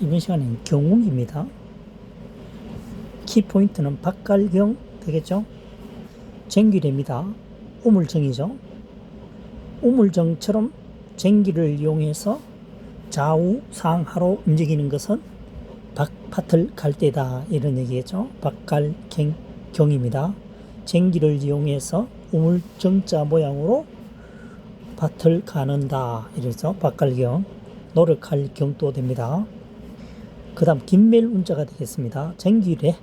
이번 시간엔 경욱입니다. 키포인트는 박갈경 되겠죠? 쟁기례입니다. 우물정이죠. 우물정처럼 쟁기를 이용해서 좌우 상하로 움직이는 것은 박밭을 갈 때다 이런 얘기겠죠. 박갈경입니다. 쟁기를 이용해서 우물정자 모양으로 밭을 가는다 이러죠. 박갈경 노력할 경도 됩니다. 그 다음 긴멜 운자가 되겠습니다. 쟁기례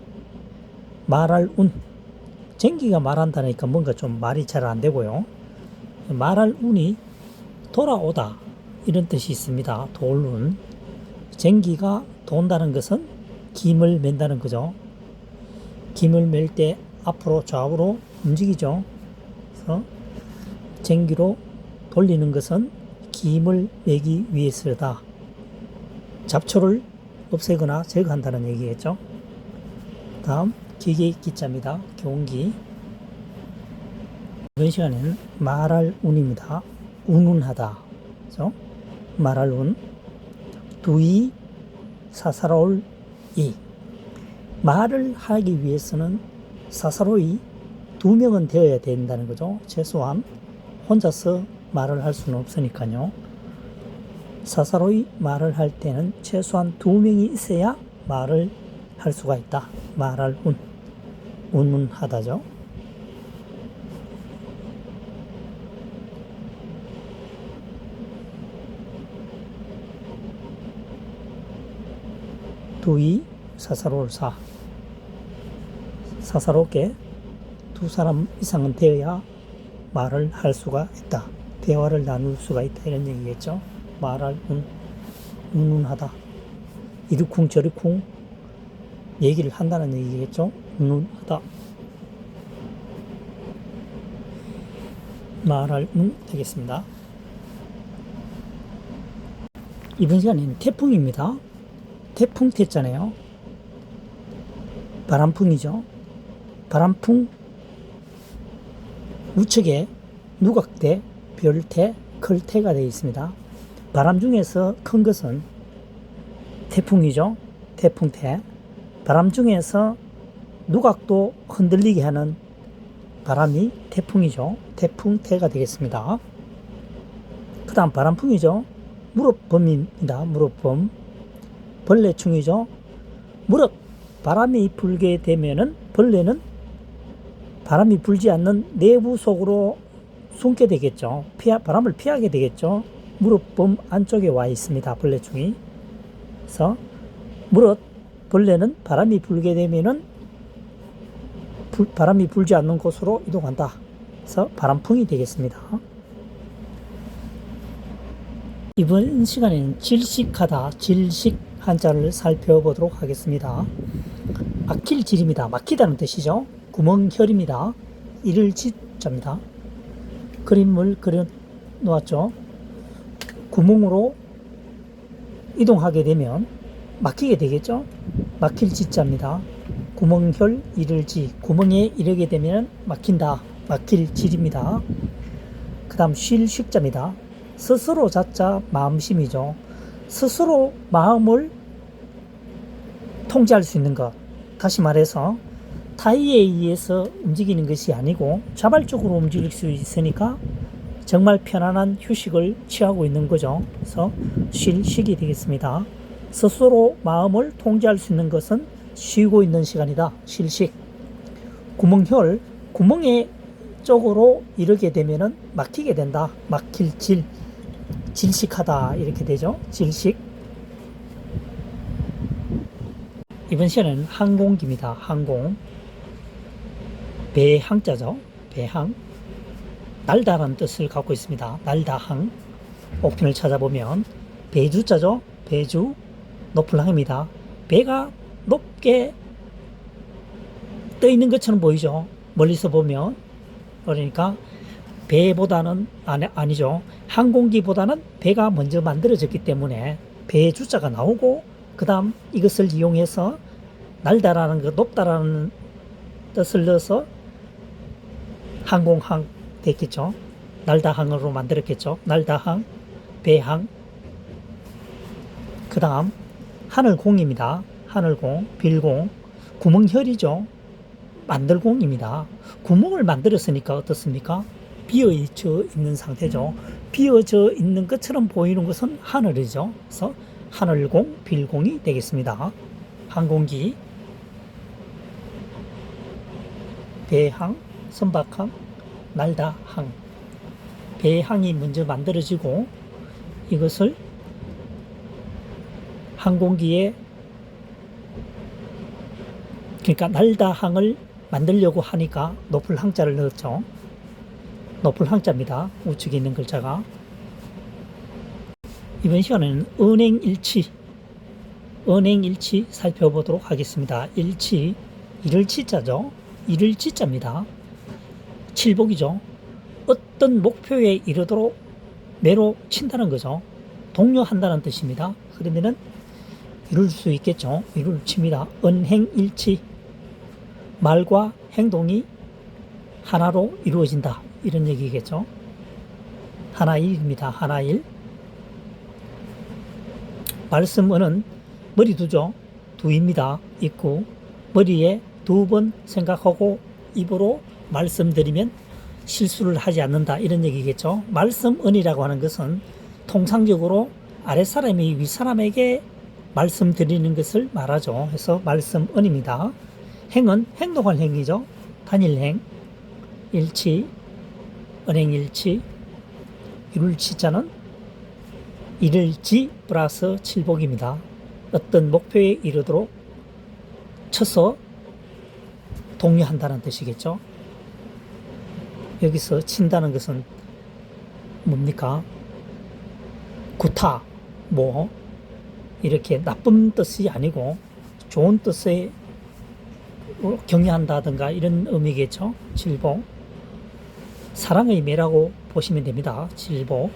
말할 운 쟁기가 말한다니까 뭔가 좀 말이 잘 안 되고요. 말할 운이 돌아오다 이런 뜻이 있습니다. 돌운 쟁기가 돈다는 것은 김을 맨다는 거죠. 김을 맬 때 앞으로 좌우로 움직이죠. 그래서 쟁기로 돌리는 것은 김을 매기 위해서다. 잡초를 없애거나 제거한다는 얘기겠죠. 다음 기계 기자입니다. 경기. 이번 시간에는 말할 운입니다. 운운하다. 그죠? 말할 운. 두이 사사로울 이. 말을 하기 위해서는 사사로이 두 명은 되어야 된다는 거죠. 최소한 혼자서 말을 할 수는 없으니까요. 사사로이 말을 할 때는 최소한 두 명이 있어야 말을 할 수가 있다. 말할 운. 운운하다죠. 두이 사사로울 사. 사사롭게 두 사람 이상은 되어야 말을 할 수가 있다. 대화를 나눌 수가 있다. 이런 얘기겠죠. 말할 운, 운운하다. 이리쿵 저리쿵 얘기를 한다는 얘기겠죠. 운운하다. 말할 운 되겠습니다. 이번 시간에는 태풍입니다. 태풍 태잖아요. 바람풍이죠. 바람풍 우측에 누각대, 별태, 클태가 되어 있습니다. 바람 중에서 큰 것은 태풍이죠. 태풍 태. 바람 중에서 누각도 흔들리게 하는 바람이 태풍이죠. 태풍 태가 되겠습니다. 그 다음 바람풍이죠. 무릎범입니다. 무릎범. 벌레충이죠. 무릎. 바람이 불게 되면은 벌레는 바람이 불지 않는 내부 속으로 숨게 되겠죠. 피하, 바람을 피하게 되겠죠. 무릎범 안쪽에 와 있습니다. 벌레충이. 그래서 무릇 벌레는 바람이 불게 되면은 불, 바람이 불지 않는 곳으로 이동한다. 그래서 바람풍이 되겠습니다. 이번 시간에는 질식하다, 질식 한자를 살펴보도록 하겠습니다. 막힐 질입니다. 막히다는 뜻이죠. 구멍혈입니다. 이를 짓자입니다. 그림을 그려 놓았죠. 구멍으로 이동하게 되면 막히게 되겠죠. 막힐 짓자입니다. 구멍혈 이를지 구멍에 이르게 되면 막힌다. 막힐 질입니다. 그 다음 쉴 식자입니다. 스스로 자자 마음심이죠. 스스로 마음을 통제할 수 있는 것. 다시 말해서 타이에 의해서 움직이는 것이 아니고 자발적으로 움직일 수 있으니까 정말 편안한 휴식을 취하고 있는 거죠. 그래서 쉴 식이 되겠습니다. 스스로 마음을 통제할 수 있는 것은 쉬고 있는 시간이다. 쉴식. 구멍혈, 구멍의 쪽으로 이르게 되면은 막히게 된다. 막힐 질, 질식하다 이렇게 되죠. 질식. 이번 시간은 항공기입니다. 항공. 배항자죠. 배항. 날다라는 뜻을 갖고 있습니다. 날다항. 옥편을 찾아보면 배주자죠. 배주. 높을 항입니다. 배가 높게 떠 있는 것처럼 보이죠. 멀리서 보면. 그러니까 배보다는 아니, 아니죠. 항공기보다는 배가 먼저 만들어졌기 때문에 배 주자가 나오고 그 다음 이것을 이용해서 날다라는 것, 높다라는 뜻을 넣어서 항공항 됐겠죠. 날다항으로 만들었겠죠. 날다항, 배항. 그 다음 하늘공입니다. 하늘공, 빌공, 구멍혈이죠. 만들공입니다. 구멍을 만들었으니까 어떻습니까? 비어져 있는 상태죠. 비어져 있는 것처럼 보이는 것은 하늘이죠. 그래서 하늘공, 빌공이 되겠습니다. 항공기, 배항, 선박항, 날다 항. 배항이 먼저 만들어지고 이것을 항공기에 그러니까 날다 항을 만들려고 하니까 높을 항자를 넣었죠. 높을 항자입니다. 우측에 있는 글자가. 이번 시간에는 은행 일치, 은행 일치 살펴보도록 하겠습니다. 일치, 이를 치자죠. 이를 치자입니다. 칠복이죠. 어떤 목표에 이르도록 매로 친다는 거죠. 독려한다는 뜻입니다. 그러면은 이룰 수 있겠죠. 이룰 칩니다. 은행일치. 말과 행동이 하나로 이루어진다. 이런 얘기겠죠. 하나일입니다. 하나일. 말씀은 머리 두죠. 두입니다. 있고 머리에 두 번 생각하고 입으로 말씀드리면 실수를 하지 않는다. 이런 얘기겠죠. 말씀은이라고 하는 것은 통상적으로 아랫사람이 윗사람에게 말씀드리는 것을 말하죠. 해서 말씀은입니다. 행은 행동할 행이죠. 단일행, 일치, 은행일치, 이룰치자는 이를지 플러스 칠복입니다. 어떤 목표에 이르도록 쳐서 독려한다는 뜻이겠죠. 여기서 친다는 것은 뭡니까? 구타, 뭐, 이렇게 나쁜 뜻이 아니고 좋은 뜻에 경외한다든가 이런 의미겠죠. 칠보. 사랑의 매라고 보시면 됩니다. 칠보.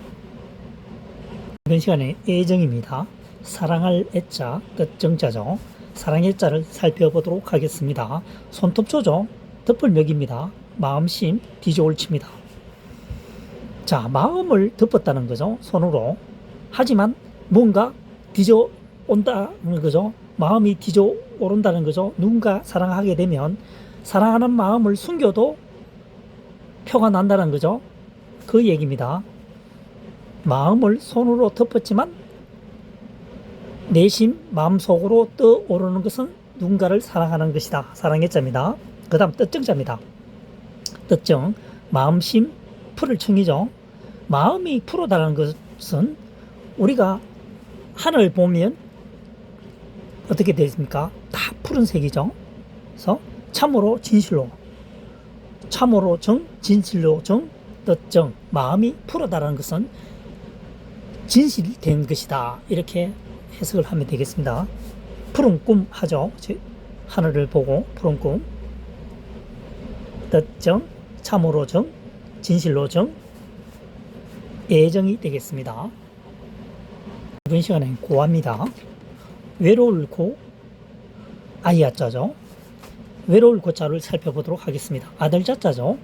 이번 시간에 애정입니다. 사랑할 애자, 뜻정자죠. 사랑의 자를 살펴보도록 하겠습니다. 손톱조죠. 덮을 멱입니다. 마음심, 뒤저올 칩니다. 자, 마음을 덮었다는 거죠. 손으로. 하지만 뭔가 뒤져 온다는 거죠. 마음이 뒤져 오른다는 거죠. 누군가 사랑하게 되면 사랑하는 마음을 숨겨도 표가 난다는 거죠. 그 얘기입니다. 마음을 손으로 덮었지만 내심 마음속으로 떠오르는 것은 누군가를 사랑하는 것이다. 사랑의 자입니다. 그 다음 뜻정자입니다. 뜻정, 마음심, 풀을 청이죠. 마음이 풀어다라는 것은 우리가 하늘 보면 어떻게 되십니까? 다 푸른색이죠. 그래서 참으로 진실로 참으로 정 진실로 정 뜻정 마음이 풀어다라는 것은 진실된 것이다. 이렇게 해석을 하면 되겠습니다. 푸른 꿈 하죠. 하늘을 보고 푸른 꿈 뜻정 참으로 정 진실로 정 애정이 되겠습니다. 이번 시간엔 고합니다. 외로울 고, 아이야 자죠. 외로울 고자를 살펴보도록 하겠습니다. 아들 자자죠.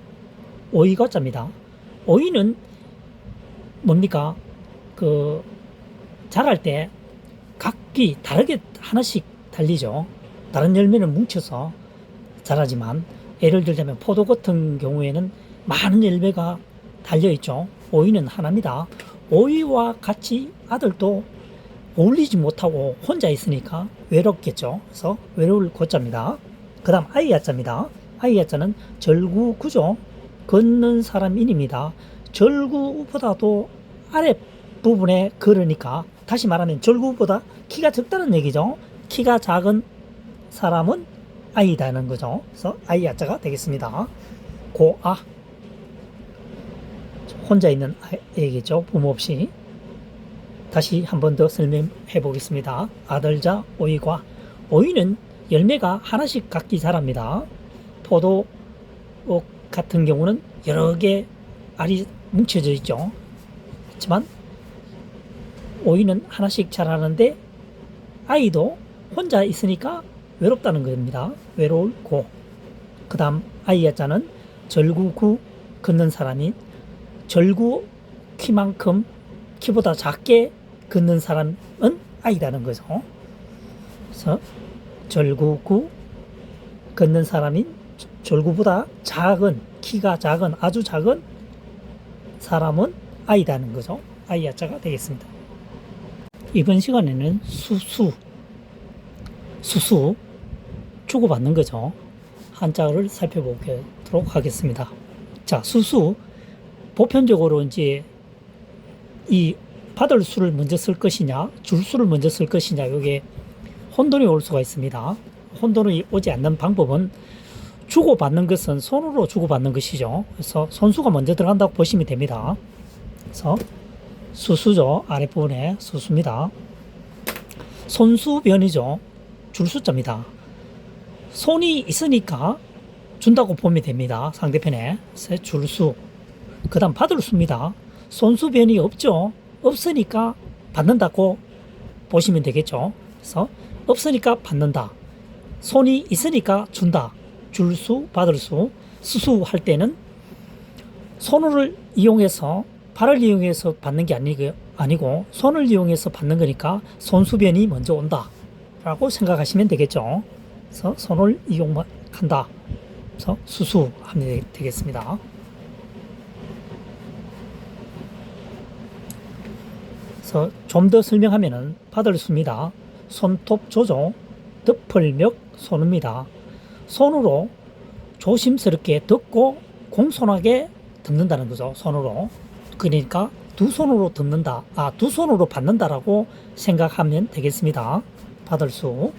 오이가 자입니다. 오이는 뭡니까? 그, 자랄 때 각기 다르게 하나씩 달리죠. 다른 열매는 뭉쳐서 자라지만, 예를 들자면 포도 같은 경우에는 많은 열매가 달려있죠. 오이는 하나입니다. 오이와 같이 아들도 어울리지 못하고 혼자 있으니까 외롭겠죠. 그래서 외로울 고자입니다. 그 다음 아이야자입니다. 아이야자는 절구구죠. 걷는 사람인입니다. 절구보다도 아래 부분에 걸으니까 다시 말하면 절구보다 키가 적다는 얘기죠. 키가 작은 사람은 아이다는 거죠. 그래서 아이야자가 되겠습니다. 고아 혼자 있는 아이겠죠. 부모 없이 다시 한 번 더 설명해 보겠습니다. 아들자 오이과 오이는 열매가 하나씩 각기 자랍니다. 포도 같은 경우는 여러 개 알이 뭉쳐져 있죠. 하지만 오이는 하나씩 자라는데 아이도 혼자 있으니까 외롭다는 겁니다. 외로울 고. 그 다음 아이야 자는 절구구 걷는 사람인 절구 키만큼 키보다 작게 걷는 사람은 아이다는 거죠. 그래서 절구구 걷는 사람인 절구보다 작은 키가 작은 아주 작은 사람은 아이다는 거죠. 아이 야자가 되겠습니다. 이번 시간에는 수수 수수 주고받는 거죠. 한자를 살펴보도록 하겠습니다. 자, 수수 보편적으로 이제 이 받을 수를 먼저 쓸 것이냐, 줄 수를 먼저 쓸 것이냐, 이게 혼돈이 올 수가 있습니다. 혼돈이 오지 않는 방법은 주고받는 것은 손으로 주고받는 것이죠. 그래서 손수가 먼저 들어간다고 보시면 됩니다. 그래서 수수죠. 아랫부분에 수수입니다. 손수변이죠. 줄수자입니다. 손이 있으니까 준다고 보면 됩니다. 상대편에. 그래서 줄수. 그 다음 받을 수입니다. 손수 변이 없죠. 없으니까 받는다고 보시면 되겠죠. 그래서 없으니까 받는다. 손이 있으니까 준다. 줄 수, 받을 수. 수수할 때는 손을 이용해서 발을 이용해서 받는 게 아니고, 아니고 손을 이용해서 받는 거니까 손수변이 먼저 온다. 라고 생각하시면 되겠죠. 그래서 손을 이용한다. 그래서 수수하면 되겠습니다. 그래서 좀 더 설명하면은 받을 수입니다. 손톱 조종, 덮을멱 손입니다. 손으로 조심스럽게 덮고 공손하게 덮는다는 거죠. 손으로. 그러니까 두 손으로 덮는다. 아, 두 손으로 받는다라고 생각하면 되겠습니다. 받을 수.